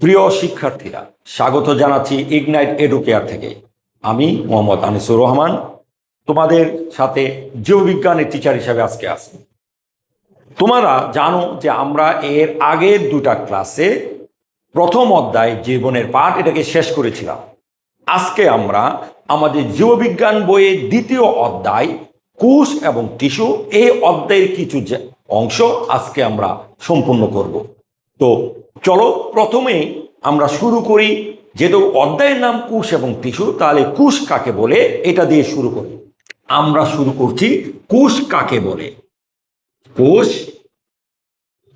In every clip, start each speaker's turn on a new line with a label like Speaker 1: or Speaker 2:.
Speaker 1: প্রিয় শিক্ষার্থীরা, স্বাগত জানাচ্ছি ইগনাইট এডুকেয়ার থেকে। আমি মোহাম্মদ আনিসুর রহমান, তোমাদের সাথে জীববিজ্ঞানের টিচার হিসাবে আজকে আছি। তোমরা জানো যে আমরা এর আগের দুটা ক্লাসে প্রথম অধ্যায় জীবনের পাঠ এটাকে শেষ করেছিলাম। আজকে আমরা আমাদের জীববিজ্ঞান বইয়ের দ্বিতীয় অধ্যায়, কোষ এবং টিস্যু, এই অধ্যায়ের কিছু অংশ আজকে আমরা সম্পূর্ণ করব। তো চলো প্রথমেই আমরা শুরু করি যেহেতু অধ্যায়ের নাম কুশ এবং টিস্যু তাহলে কুশ কাকে বলে? এটা দিয়ে শুরু করি। আমরা শুরু করছি কুশ কাকে বলে? কোষ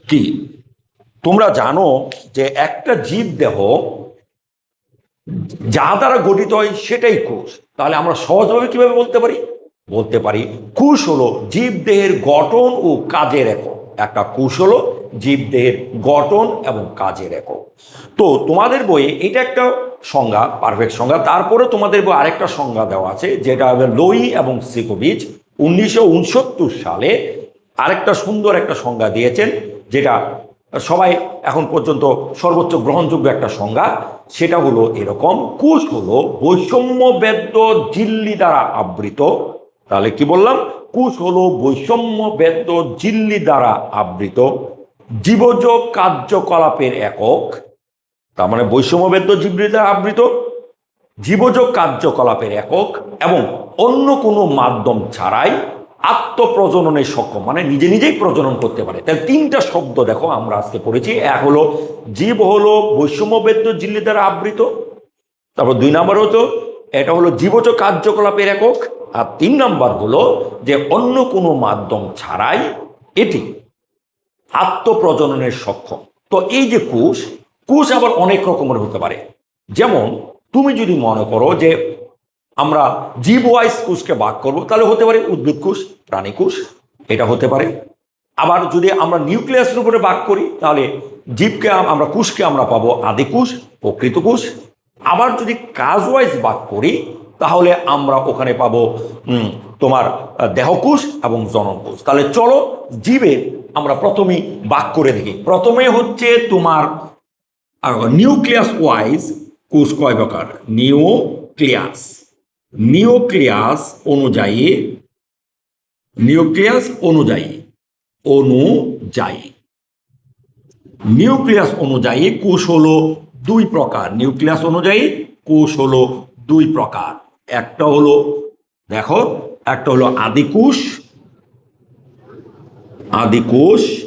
Speaker 1: কি? তোমরা জানো যে একটা জীব দেহ যা দ্বারা গঠিত হয় সেটাই কোষ তাহলে আমরা সহজভাবে কীভাবে বলতে পারি? বলতে পারি কোষ হলো জীব দেহের গঠন ও কাজের একক। একটা কোষ হলো জীব দেহের গঠন এবং কাজের একক। তো তোমাদের বইয়ে এটা একটা সংজ্ঞা পারফেক্ট সংজ্ঞা। তারপরে তোমাদের বই আরেকটা সংজ্ঞা দেওয়া আছে, যেটা হবে লোই এবং সিকোভিচ। উনিশশো উনসত্তর সালে আরেকটা সুন্দর একটা সংজ্ঞা দিয়েছেন, যেটা সবাই এখন পর্যন্ত সর্বোচ্চ গ্রহণযোগ্য একটা সংজ্ঞা। সেটা হলো এরকম, কোষ হলো বৈষম্য বেদ্য ঝিল্লি দ্বারা আবৃত। তাহলে কি বললাম? কোষ হলো বৈষম্য বেদ্য ঝিল্লি দ্বারা আবৃত। জীবজ কার্যকলাপের একক, তার মানে বৈষম্য বেদ্য ঝিল্লি দ্বারা আবৃত জীবজ কার্যকলাপের একক এবং অন্য কোনো মাধ্যম ছাড়াই আত্মপ্রজননে সক্ষম মানে নিজে নিজেই প্রজনন করতে পারে। তাহলে তিনটা শব্দ দেখো আমরা আজকে পড়েছি। এক হলো জীব হলো বৈষম্যবেদ্য ঝিল্লি দ্বারা আবৃত, তারপর দুই নম্বর হতো এটা হলো জীবজ কার্যকলাপের একক, আর তিন নম্বর হলো যে অন্য কোনো মাধ্যম ছাড়াই এটি আত্মপ্রজননের সক্ষম। তো এই যে কোষ কোষ আবার অনেক রকমের হতে পারে। যেমন তুমি যদি মনে করো যে আমরা জীব ওয়াইজ কোষকে ভাগ করব তাহলে হতে পারে উদ্ভিদ কোষ প্রাণী কোষ এটা হতে পারে। আবার যদি আমরা নিউক্লিয়াসের উপরে ভাগ করি তাহলে জীবকে আমরা কোষকে আমরা পাবো আদি কোষ প্রকৃত কোষ আবার যদি কাজ ওয়াইজ ভাগ করি তাহলে আমরা ওখানে পাবো তোমার আহ, দেহকোষ এবং জননকোষ তাহলে চলো জীবের আমরা প্রথমেই বাক করে দেখি। প্রথমে হচ্ছে তোমার নিউক্লিয়াস ওয়াইজ কোষ কয় প্রকার? নিউক্লিয়াস। নিউক্লিয়াস অনুযায়ী নিউক্লিয়াস অনুযায়ী অনুযায়ী। নিউক্লিয়াস অনুযায়ী কোষ হলো দুই প্রকার। নিউক্লিয়াস অনুযায়ী কোষ হলো দুই প্রকার। একটা হলো, দেখো, একটা হলো আদিকোষ আদিকোষ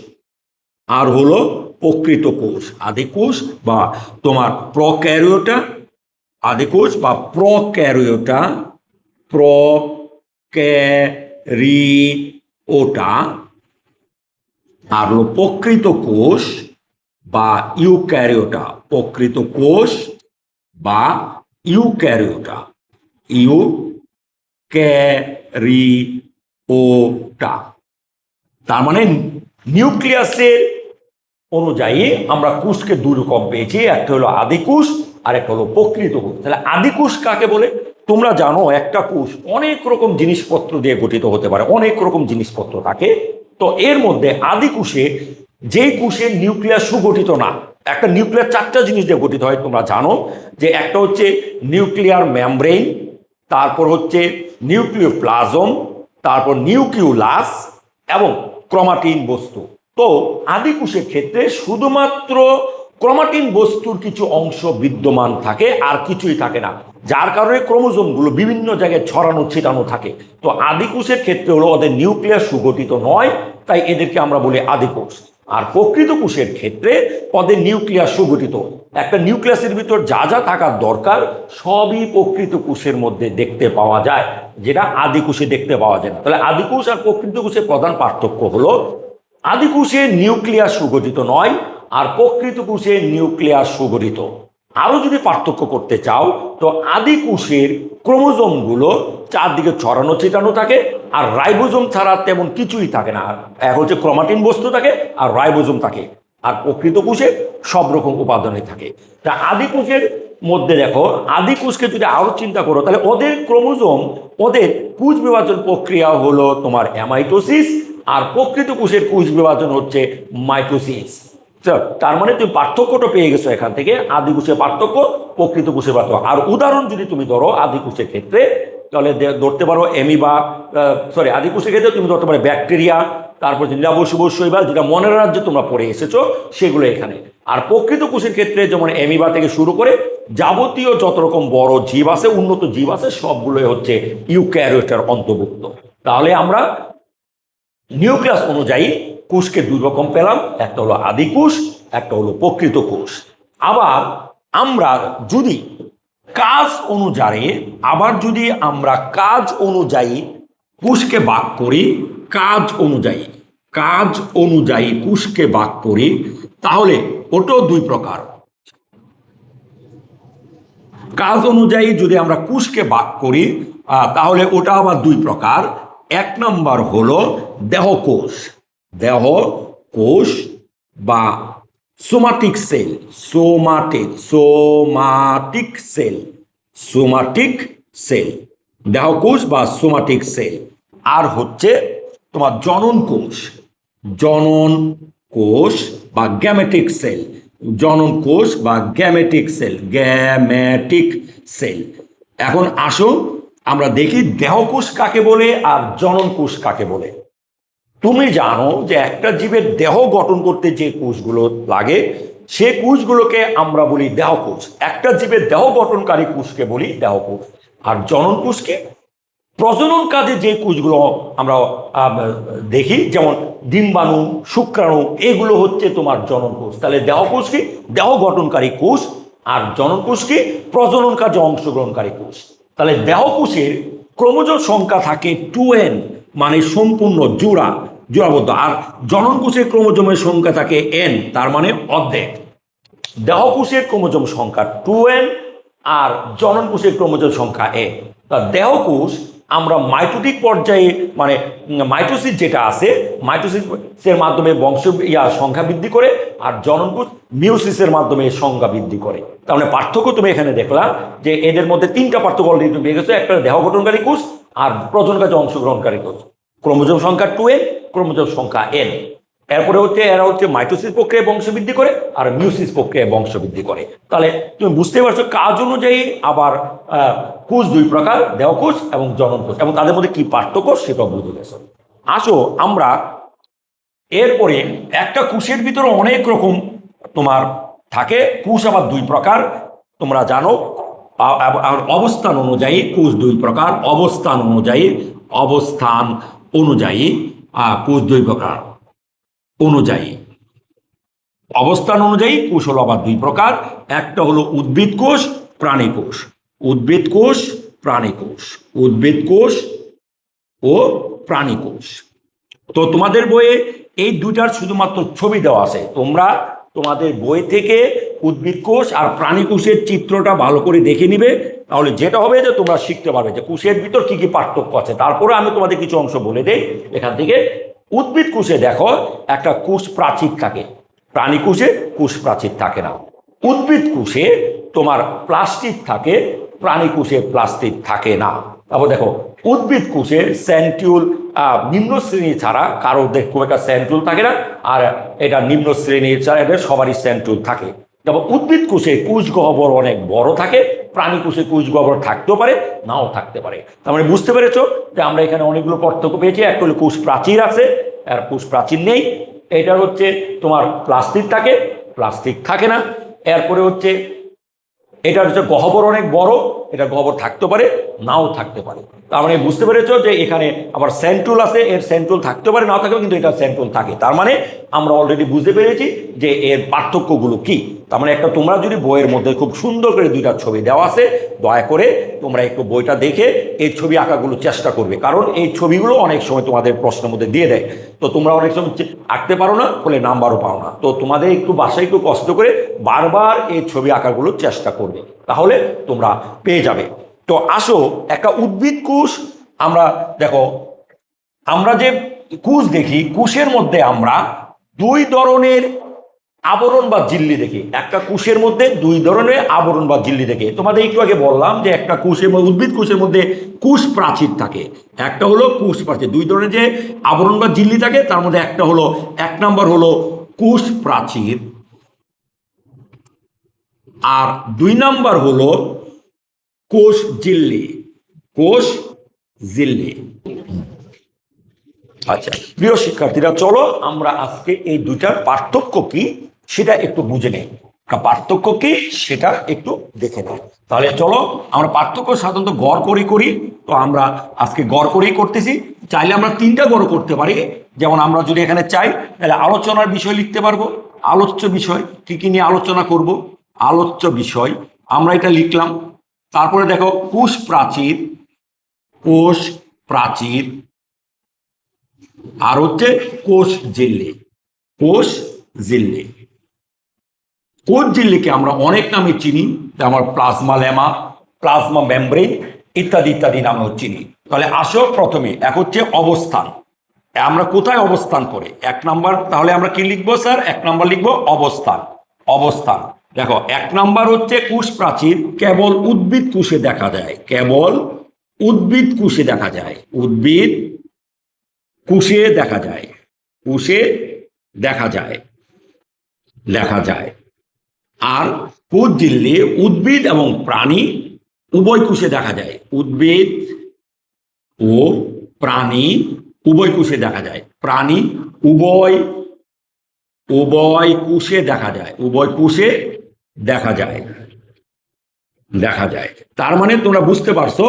Speaker 1: আর হলো প্রকৃত কোষ আদিকোষ বা তোমার প্রক্যারিওটা আদিকোষ বা প্রক্যারিওটা প্রক্যারিওটা আর হলো প্রকৃত কোষ বা ইউক্যারিওটা। প্রকৃত কোষ বা ইউক্যারিওটা। ইউ ক্যারিওটা তার মানে নিউক্লিয়াসের অনুযায়ী আমরা কোষকে দুই রকম পেয়েছি, একটা হলো আদি কোষ আর একটা হলো প্রকৃত কোষ। তাহলে আদি কোষ কাকে বলে? তোমরা জানো একটা কোষ অনেক রকম জিনিসপত্র দিয়ে গঠিত হতে পারে, অনেক রকম জিনিসপত্র থাকে। তো এর মধ্যে আদি কোষে যেই কোষের নিউক্লিয়াস সুগঠিত না, একটা নিউক্লিয়ার চারটা জিনিস দিয়ে গঠিত হয়, তোমরা জানো যে একটা হচ্ছে নিউক্লিয়ার মেমব্রেন, তারপর হচ্ছে নিউক্লিওপ্লাজম, তারপর নিউক্লিউলাস এবং ক্রোমাটিন বস্তু। তো আদিকুষের ক্ষেত্রে শুধুমাত্র ক্রোমাটিন বস্তুর কিছু অংশ বিদ্যমান থাকে, আর কিছুই থাকে না। যার কারণে ক্রোমোজোমগুলো বিভিন্ন জায়গায় ছড়ানো, ছিটানো থাকে। তো আদিকোষের ক্ষেত্রে হলো ওদের নিউক্লিয়াস সুগঠিত নয়, তাই এদেরকে আমরা বলি আদিকোষ। আর প্রকৃত কোষের ক্ষেত্রে পদে নিউক্লিয়াস সুগঠিত। একটা নিউক্লিয়াসের ভিতর যা যা থাকার দরকার, সবই প্রকৃত কোষের মধ্যে দেখতে পাওয়া যায়, যেটা আদি কোষে দেখতে পাওয়া যায় না। তাহলে আদি কোষ আর প্রকৃত কোষের প্রধান পার্থক্য হলো, আদি কোষে নিউক্লিয়াস সুগঠিত নয়, আর প্রকৃত কোষে নিউক্লিয়াস সুগঠিত। আরও যদি পার্থক্য করতে চাও, তো আদি কোষের ক্রোমোজোমগুলো চারদিকে ছড়ানো ছিটানো থাকে, আর রাইবোজোম ছাড়া তেমন কিছুই থাকে না। এক হচ্ছে ক্রোমাটিন বস্তু থাকে, আর রাইবোজোম থাকে, আর প্রকৃত কোষে সব রকম উপাদানই থাকে। তা আদি কোষের মধ্যে দেখো, আদি কোষকে যদি আরও চিন্তা করো, তাহলে ওদের ক্রোমোজোম, ওদের কোষ বিভাজন প্রক্রিয়া হলো তোমার অ্যামাইটোসিস, আর প্রকৃত কোষের কোষ বিভাজন হচ্ছে মাইটোসিস। তার মানে তুমি পার্থক্যটা পেয়ে গেছো এখান থেকে আদি কোষের পার্থক্য, প্রকৃত কোষের পার্থক্য। আর উদাহরণ যদি তুমি ধরো আদি কোষের ক্ষেত্রে, তাহলে ধরতে পারো এমিবা সরি আদি কোষের ক্ষেত্রে তুমি ধরতে পারো ব্যাকটেরিয়া, তারপর যে নিরাবসীব শৈবাল, যেটা মনের রাজ্যে তোমরা পড়ে এসেছ, সেগুলো এখানে। আর প্রকৃত কোষের ক্ষেত্রে যেমন এমিবা থেকে শুরু করে, যাবতীয় যত রকম বড় জীব আছে, উন্নত জীব আছে, সবগুলোই হচ্ছে ইউক্যারিওটার অন্তর্ভুক্ত। তাহলে আমরা নিউক্লিয়াস অনুযায়ী কোষকে দুই রকম পেলাম, একটা হলো আদি কোষ একটা হলো প্রকৃত কোষ আবার আমরা যদি কাজ অনুযায়ী, আবার যদি আমরা কাজ অনুযায়ী কোষকে ভাগ করি, কাজ অনুযায়ী কাজ অনুযায়ী কোষকে ভাগ করি, তাহলে ওটাও দুই প্রকার। কাজ অনুযায়ী যদি আমরা কুশকে ভাগ করি তাহলে ওটা আবার দুই প্রকার। এক নম্বর হলো দেহ কোষ। দেহ, কোষ বা somatic cell somatic somatic cell somatic cell দেহ, কোষ বা সোমাটিক সেল আর হচ্ছে তোমার জনন কোষ। জনন কোষ বা গ্যামেটিক সেল জনন কোষ বা গ্যামেটিক সেল গ্যামেটিক সেল এখন আসো আমরা দেখি দেহকোষ কাকে বলে আর জনন কোষ কাকে বলে। তুমি জানো যে একটা জীবের দেহ গঠন করতে যে কোষগুলো লাগে, সে কোষগুলোকে আমরা বলি দেহকোষ একটা জীবের দেহ গঠনকারী কোষকে বলি দেহকোষ আর জনন কোষকে? প্রজনন কাজে যে কোষগুলো আমরা দেখি, যেমন ডিম্বাণু, শুক্রাণু, এগুলো হচ্ছে তোমার জনন কোষ। তাহলে দেহ কোষ কি? দেহ গঠনকারী কোষ। আর জনন কোষ কি? প্রজনন কাজে অংশগ্রহণকারী কোষ। তাহলে দেহ কোষের ক্রোমোজোম সংখ্যা থাকে টু এন মানে সম্পূর্ণ জোড়া। জোড়াবদ্ধ। আর জনন কোষের ক্রোমোজোমের সংখ্যা থাকে এন তার মানে অর্ধেক। দেহকোষের ক্রোমোজোম সংখ্যা টু এন আর জনন কোষের ক্রোমোজোম সংখ্যা এ তা দেহকোষ আমরা মাইটোটিক পর্যায়ে মানে মাইটোসিস যেটা আছে, মাইটোসিসের মাধ্যমে বংশ ইয়া সংখ্যা বৃদ্ধি করে, আর জননকোষ মিউসিসের মাধ্যমে সংখ্যা বৃদ্ধি করে। তার মানে পার্থক্য তুমি এখানে দেখলাম যে এদের মধ্যে তিনটা পার্থক্য অলরেডি তুমি একটা দেহ গঠনকারী কোষ আর প্রজন কাজে অংশগ্রহণকারী কোষ। ক্রোমোজোম সংখ্যা টু এন, ক্রোমোজোম সংখ্যা এন। এরপরে হচ্ছে এরা হচ্ছে মাইটোসিস প্রক্রিয়ায় বংশবৃদ্ধি করে আর মিউসিস প্রক্রিয়ায় বংশবৃদ্ধি করে। তাহলে তুমি বুঝতে পারছ কাজ অনুযায়ী আবার কোষ দুই প্রকার, দেহকোষ এবং জননকোষ এবং তাদের মধ্যে কি পার্থক্য সেটাও বুঝে গেছো আসো আমরা এরপরে একটা কোষের ভিতরে অনেক রকম তোমার থাকে। কোষ আবার দুই প্রকার, তোমরা জানো। অবস্থান অনুযায়ী কোষ দুই প্রকার, অবস্থান অনুযায়ী অবস্থান অনুযায়ী কোষ দুই প্রকার অনুযায়ী। অবস্থান অনুযায়ী কোষ হলো আবার দুই প্রকার। একটা হলো উদ্ভিদ কোষ, প্রাণী কোষ। উদ্ভিদ কোষ, প্রাণী কোষ। উদ্ভিদ কোষ ও প্রাণী কোষ। তো তোমাদের বইয়ে এই দুটার শুধুমাত্র ছবি দেওয়া আছে। তোমরা তোমাদের বই থেকে উদ্ভিদ কোষ আর প্রাণী কোষের চিত্রটা ভালো করে দেখে নিবে। তাহলে যেটা হবে যে তোমরা শিখতে পারবে যে কোষের ভিতর কি কি পার্থক্য আছে। তারপরে আমি তোমাদের কিছু অংশ বলে দেই। এখান থেকে উদ্ভিদ কোষে দেখো একটা কোষ প্রাচীর থাকে। প্রাণী কোষে কোষ প্রাচীর থাকে না। উদ্ভিদ কোষে তোমার প্লাস্টিক থাকে প্রাণী কোষে প্লাস্টিক থাকে না। তারপর দেখো, উদ্ভিদ কোষে স্যান্টিউল নিম্ন শ্রেণি ছাড়া কারোর দেখ খুব একটা স্যান্টুল থাকে না, আর এটা নিম্ন শ্রেণির ছাড়া এটা সবারই স্যান্টুল থাকে। তারপর উদ্ভিদ কোষে কোষ গহ্বর অনেক বড় থাকে, প্রাণী কোষে কোষ গহ্বর থাকতেও পারে, নাও থাকতে পারে। তার মানে বুঝতে পেরেছ যে আমরা এখানে অনেকগুলো পার্থক্য পেয়েছি একটা হলো কোষ প্রাচীর আছে, আর কোষ প্রাচীর নেই। এটার হচ্ছে তোমার প্লাস্টিক থাকে প্লাস্টিক থাকে না। এরপরে হচ্ছে এটা হচ্ছে গহ্বর অনেক বড়, এটা গহ্বর থাকতে পারে, নাও থাকতে পারে। তার মানে বুঝতে পেরেছ যে এখানে আবার সেন্টুল আছে, এর সেন্টুল থাকতে পারে, নাও থাকবে কিন্তু এটা সেন্টুল থাকে। তার মানে আমরা অলরেডি বুঝতে পেরেছি যে এর পার্থক্যগুলো কি। তার মানে একটা তোমরা যদি বইয়ের মধ্যে খুব সুন্দর করে দুইটা ছবি দেওয়া আছে, দয়া করে তোমরা একটু বইটা দেখে এই ছবি আঁকাগুলো চেষ্টা করবে। কারণ এই ছবিগুলো অনেক সময় তোমাদের প্রশ্নের মধ্যে দিয়ে দেয়। তো তোমরা অনেক সময় আঁকতে পারো না, ফলে নাম্বারও পাও না। তো তোমাদের একটু বাসায় একটু কষ্ট করে বারবার এই ছবি আঁকাগুলো চেষ্টা করবে, তাহলে তোমরা পেয়ে যাবে। তো আসো, একটা উদ্ভিদ কোষ, আমরা দেখো, আমরা যে কুশ দেখি কুশের মধ্যে আমরা দুই ধরনের আবরণ বা জিল্লি দেখে। একটা কুশের মধ্যে দুই ধরনের আবরণ বা জিল্লি দেখে। তোমাদের একটু আগে বললাম যে একটা কুশের উদ্ভিদ কুশের মধ্যে কুশ প্রাচীর থাকে। একটা হলো কুশ প্রাচীর। দুই ধরনের যে আবরণ বা জিল্লি থাকে, তার মধ্যে একটা হলো, এক নম্বর হলো কুশ প্রাচীর। আর দুই নাম্বার হলো কোষ জিল্লি। কোষ জিল্লি। আচ্ছা প্রিয় শিক্ষার্থীরা, চলো আমরা আজকে এই দুইটার পার্থক্য কি? সেটা একটু বুঝে নেই পার্থক্য কি? সেটা একটু দেখে নেই তাহলে চলো, আমরা পার্থক্য সাধারণত গড় করেই করি। তো আমরা আজকে গড় করেই করতেছি। চাইলে আমরা তিনটা গড় করতে পারি। যেমন আমরা যদি এখানে চাই, তাহলে আলোচনার বিষয় লিখতে পারব। আলোচ্য বিষয়, কি কি নিয়ে আলোচনা করব? আলোচ্য বিষয়, আমরা এটা লিখলাম। তারপরে দেখো, কোষ প্রাচীর কোষ প্রাচীর। আর হচ্ছে কোষ জিল্লি। কোষ জিল্লি। কোষ জিল্লিকে আমরা অনেক নামে চিনি, যেমন প্লাজমা লেমা, প্লাজমা মেমব্রেন, ইত্যাদি ইত্যাদি নামেও চিনি। তাহলে আসো প্রথমে, এক হচ্ছে অবস্থান। আমরা কোথায় অবস্থান করে? এক নাম্বার, তাহলে আমরা কি লিখব স্যার? এক নাম্বার লিখব অবস্থান। অবস্থান। দেখো, এক নাম্বার হচ্ছে কুশ প্রাচীর, কেবল উদ্ভিদ কুশে দেখা যায়। কেবল উদ্ভিদ কুশে দেখা যায়। উদ্ভিদ কুশে দেখা যায়। কুশে দেখা যায়। দেখা যায়। আর কোষ জিল্লে উদ্ভিদ এবং প্রাণী উভয় কুশে দেখা যায়। উদ্ভিদ ও প্রাণী উভয় কুশে দেখা যায়। প্রাণী উভয় উভয় কুশে দেখা যায়। উভয় কুশে দেখা যায়। দেখা যায়। তার মানে তোমরা বুঝতে পারছ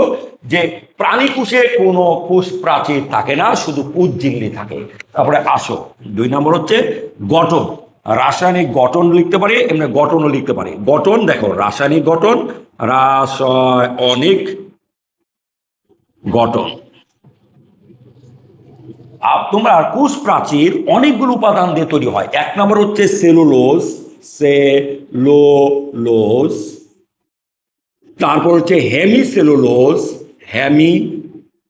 Speaker 1: যে প্রাণী কোষে কোনো কোষ প্রাচীর থাকে না, শুধু কোষ জিল্লি থাকে। তারপরে আসো। দুই নম্বর হচ্ছে গঠন। রাসায়নিক গঠন লিখতে পারি, এমনি গঠনও লিখতে পারি। গঠন দেখো, রাসায়নিক গঠন রাসায়নিক গঠন। তোমরা কোষ প্রাচীর অনেকগুলো উপাদান দিয়ে তৈরি হয়। এক নম্বর হচ্ছে সেলুলোজ সেলুলোজ। তারপর হচ্ছে hemicellulose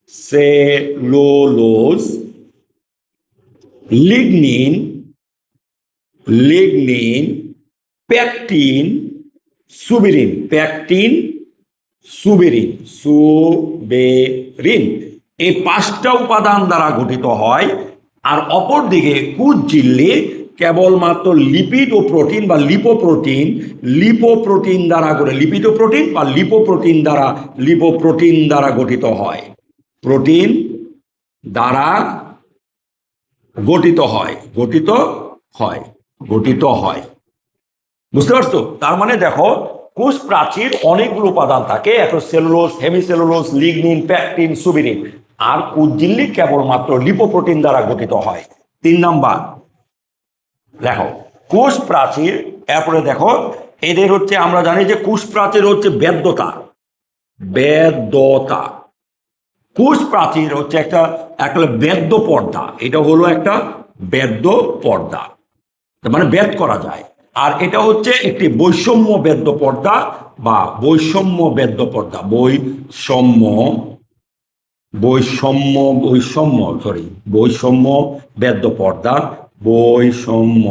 Speaker 1: hemicellulose lignin lignin, pectin, suberin. Pectin, suberin. Suberin. এই পাঁচটা উপাদান দ্বারা গঠিত হয়। আর অপরদিকে কুচ জিল্লি কেবলমাত্র লিপিড ও প্রোটিন বা লিপোপ্রোটিন লিপোপ্রোটিন দ্বারা গঠে লিপিড ও প্রোটিন বা লিপোপ্রোটিন দ্বারা লিপোপ্রোটিন দ্বারা গঠিত হয়। প্রোটিন দ্বারা গঠিত হয় গঠিত হয়। গঠিত হয়। বুঝতে পারছ? তার মানে দেখো কোষ প্রাচীর অনেকগুলো উপাদান থাকে একটা cellulose hemicellulose, lignin, pectin, suberin. আর কুজিল্লি কেবলমাত্র লিপোপ্রোটিন দ্বারা গঠিত হয়। তিন নাম্বার, দেখো কোষ প্রাচীর এরপরে দেখো, এদের হচ্ছে, আমরা জানি যে কোষ প্রাচীর হচ্ছে বেদ্যতা বেদ্যতা কোষ প্রাচীর হচ্ছে একটা একটা বেদ্য পর্দা। এটা হলো একটা বেদ্য পর্দা। মানে বেদ করা যায়। আর এটা হচ্ছে একটি বৈষম্য বেদ্য পর্দা বা বৈষম্য বেদ্য পর্দা। বৈষম্য বৈষম্য বৈষম্য সরি বৈষম্য বেদ্য পর্দা। বৈষম্য,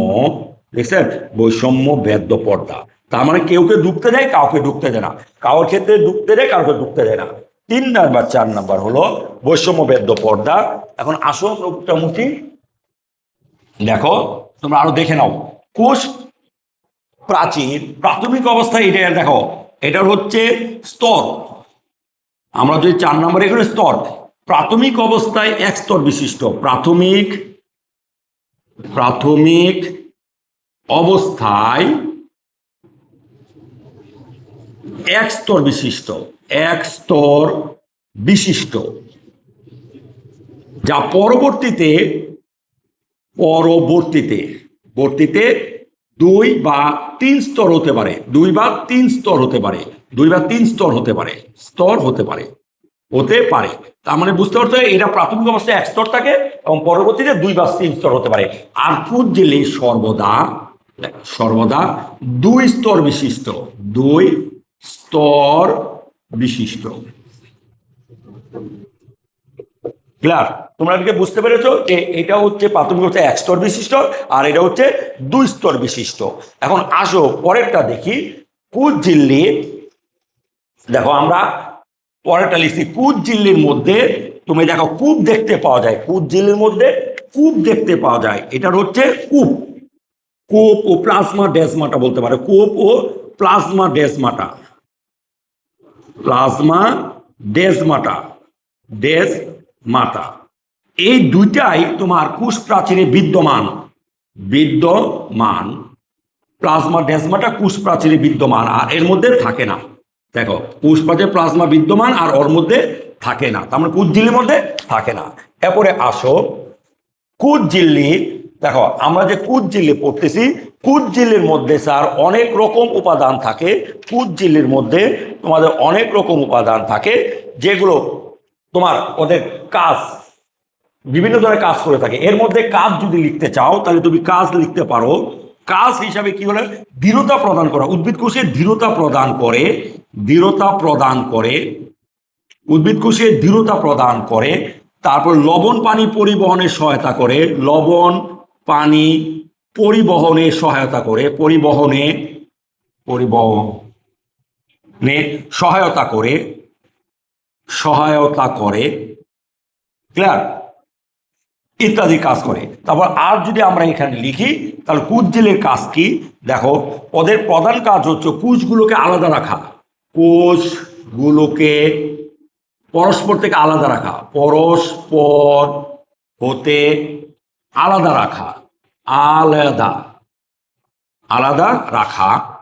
Speaker 1: দেখছেন? বৈষম্য বেদ্য পর্দা। তার মানে কেউ কেউ ঢুকতে দেয়, কাউকে ঢুকতে দেয় না। কারোর ক্ষেত্রে ঢুকতে দেয় কাউকে ঢুকতে দেয় না। তিন নাম্বার, চার নাম্বার হলো বৈষম্য বেদ্য পর্দা। এখন আসো প্রভুটা মুখী। দেখো তোমরা আরও দেখে নাও। কোষ প্রাচীর, প্রাথমিক অবস্থায় এটা দেখো, এটার হচ্ছে স্তর। আমরা যদি চার নম্বরে এখানে স্তর। প্রাথমিক অবস্থায় এক স্তর বিশিষ্ট। প্রাথমিক প্রাথমিক অবস্থায় এক স্তর বিশিষ্ট, এক স্তর বিশিষ্ট। যা পরবর্তীতে পরবর্তীতে বর্তীতে দুই বা তিন স্তর হতে পারে, দুই বা তিন স্তর হতে পারে, দুই বা তিন স্তর হতে পারে, স্তর হতে পারে হতে পারে। তার মানে বুঝতে পারছ, এটা প্রাথমিক অবস্থায় এক স্তর থাকে এবং পরবর্তীতে দুই বা তিন স্তর হতে পারে। আর জেলে সর্বদা সর্বদা দুই স্তর বিশিষ্ট, দুই স্তর বিশিষ্ট। ক্লিয়ার তোমরা এদিকে বুঝতে পেরেছ যে এটা হচ্ছে প্রাথমিক হচ্ছে এক স্তর বিশিষ্ট আর এটা হচ্ছে দুই স্তর বিশিষ্ট। এখন আসো পরেরটা দেখি। কুচ জিল্লি দেখো আমরা পরেরটা লিখছি। কুচ জিল্লির মধ্যে তুমি দেখো কূপ দেখতে পাওয়া যায়। কুচ জিল্লির মধ্যে কূপ দেখতে পাওয়া যায়। এটার হচ্ছে কূপ। কূপ ও প্লাজমা ডেজমাটা বলতে পারে। কূপ ও প্লাজমা ডেসমাটা প্লাজমা ডেসমাটা ডেসমাটা এই দুইটাই তোমার কুশ প্রাচীরে বিদ্যমান। বিদ্যমান, প্লাজমা ডেসমাটা কুশ প্রাচীরে বিদ্যমান, আর এর মধ্যে থাকে না। দেখো কুশ প্রাচীরে প্লাজমা বিদ্যমান আর ওর মধ্যে থাকে না। তার মানে কুশ ঝিল্লির মধ্যে থাকে না। এরপরে আসো কুচ ঝিল্লি দেখো, আমরা যে কুচ ঝিল্লি পড়তেছি কুচ ঝিল্লির মধ্যে স্যার অনেক রকম উপাদান থাকে। কুচ ঝিল্লির মধ্যে তোমাদের অনেক রকম উপাদান থাকে, যেগুলো তোমার ওদের কাজ, বিভিন্ন ধরনের কাজ করে থাকে। এর মধ্যে কাজ যদি লিখতে চাও, তাহলে তুমি কাজ লিখতে পারো। কাজ হিসাবে কি বলে দৃঢ়তা প্রদান করা। উদ্ভিদ কোষে দৃঢ়তা প্রদান করে, দৃঢ়তা প্রদান করে, উদ্ভিদ কোষে দৃঢ়তা প্রদান করে, তারপর লবণ পানি পরিবহনে সহায়তা করে, লবণ পানি পরিবহনে সহায়তা করে, পরিবহনে পরিবহনে সহায়তা করে সহায়তা করে ক্লিয়ার ইত্যাদি কাজ করে। তারপর আর যদি আমরা এখানে লিখি, তাহলে কুচজেলের কাজ কি? দেখো ওদের প্রধান কাজ হচ্ছে কুচগুলোকে আলাদা রাখা। কোষগুলোকে পরস্পর থেকে আলাদা রাখা। পরস্পর হতে আলাদা রাখা। আলাদা আলাদা রাখা।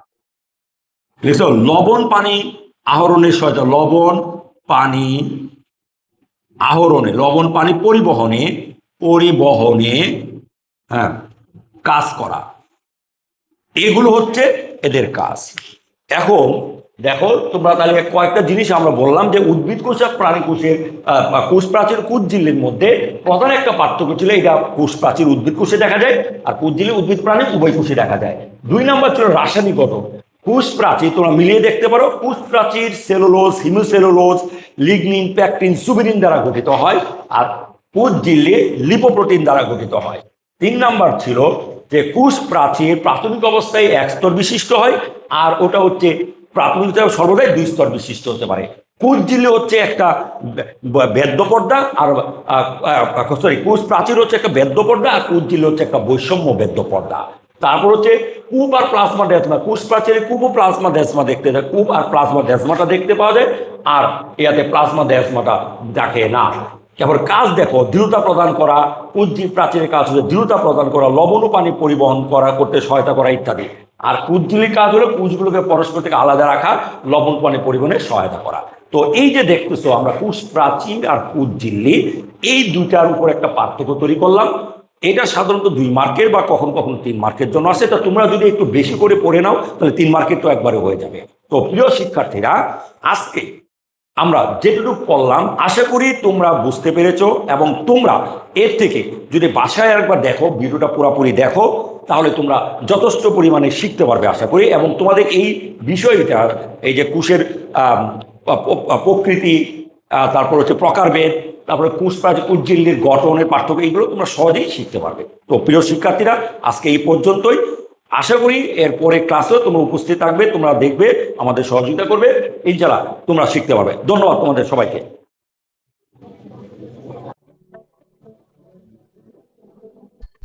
Speaker 1: লবণ পানি আহরণের সহায়তা, লবণ পানি আহরণে, লবণ পানি পরিবহনে পরিবহনে হ্যাঁ কাজ করা। এগুলো হচ্ছে এদের কাজ। এখন দেখো, তোমরা তাহলে কয়েকটা জিনিস আমরা বললাম যে উদ্ভিদ কোষ আর প্রাণী কোষের কোষ প্রাচীর কোষ মধ্যে প্রধান একটা পার্থক্য ছিল এটা কোষ প্রাচীর উদ্ভিদ কোষে দেখা যায় আর কোষ উদ্ভিদ প্রাণী উভয় কোষে দেখা যায়। দুই নম্বর ছিল রাসায়নিক গঠন। কোষ প্রাচীর তোমরা মিলিয়ে দেখতে পারো কোষ প্রাচীর cellulose, hemicellulose, lignin, pectin suberin দ্বারা গঠিত হয় আর কোষ ঝিল্লি লিপোপ্রোটিন দ্বারা গঠিত হয়। তিন নাম্বার ছিল যে কোষ প্রাচীর প্রাথমিক অবস্থায় এক স্তর বিশিষ্ট হয় আর ওটা হচ্ছে প্রাথমিক সর্বদাই দুই স্তর বিশিষ্ট হতে পারে। কোষ ঝিল্লি হচ্ছে একটা বেদ্য পর্দা আর সরি কোষ প্রাচীর হচ্ছে একটা বেদ্য পর্দা আর কোষ ঝিল্লি হচ্ছে একটা বৈষম্য বেদ্য পর্দা তারপর হচ্ছে কূপ আর প্লাজমা ডেসমা কোষ প্রাচীরে কূপ ও প্লাজমা ডেসমা দেখতে যায়, কূপ আর প্লাজমা ডেসমাটা দেখতে পাওয়া যায়, আর ইয়াতে প্লাজমা ডেসমাটা দেখে না। এবার কাজ দেখো, দৃঢ়তা প্রদান করা কুজ্জি প্রাচীরের কাজ হচ্ছে দৃঢ়তা প্রদান করা, লবণ পানি পরিবহন করা, করতে সহায়তা করা ইত্যাদি। আর কুজ্জিলির কাজ হলো কুচগুলোকে পরস্পর থেকে আলাদা রাখা, লবণ পানি পরিবহনে সহায়তা করা। তো এই যে দেখতেছো আমরা কুশ প্রাচীর আর কুজ্জিল্লি এই দুইটার উপর একটা পার্থক্য তৈরি করলাম। এটা সাধারণত দুই মার্কের বা কখন কখন তিন মার্কের জন্য আসে। তা তোমরা যদি একটু বেশি করে পড়ে নাও, তাহলে তিন মার্কের তো একবারে হয়ে যাবে। তো প্রিয় শিক্ষার্থীরা, আজকে আমরা যেটুকু পড়লাম, আশা করি তোমরা বুঝতে পেরেছ এবং তোমরা এর থেকে যদি বাসায় একবার দেখো, ভিডিওটা পুরোপুরি দেখো, তাহলে তোমরা যথেষ্ট পরিমাণে শিখতে পারবে আশা করি। এবং তোমাদের এই বিষয়টা, এই যে কুশের প্রকৃতি তারপর হচ্ছে প্রকারভেদ তারপরে কুশ উজ্জিল্লির গঠনের পার্থক্য, এইগুলো তোমরা সহজেই শিখতে পারবে। তো প্রিয় শিক্ষার্থীরা, আজকে এই পর্যন্তই। আশা করি এরপরে ক্লাসেও তোমরা উপস্থিত থাকবে, তোমরা দেখবে, আমাদের সহযোগিতা করবে। ইনশাল্লাহ তোমরা শিখতে পারবে। ধন্যবাদ তোমাদের সবাইকে।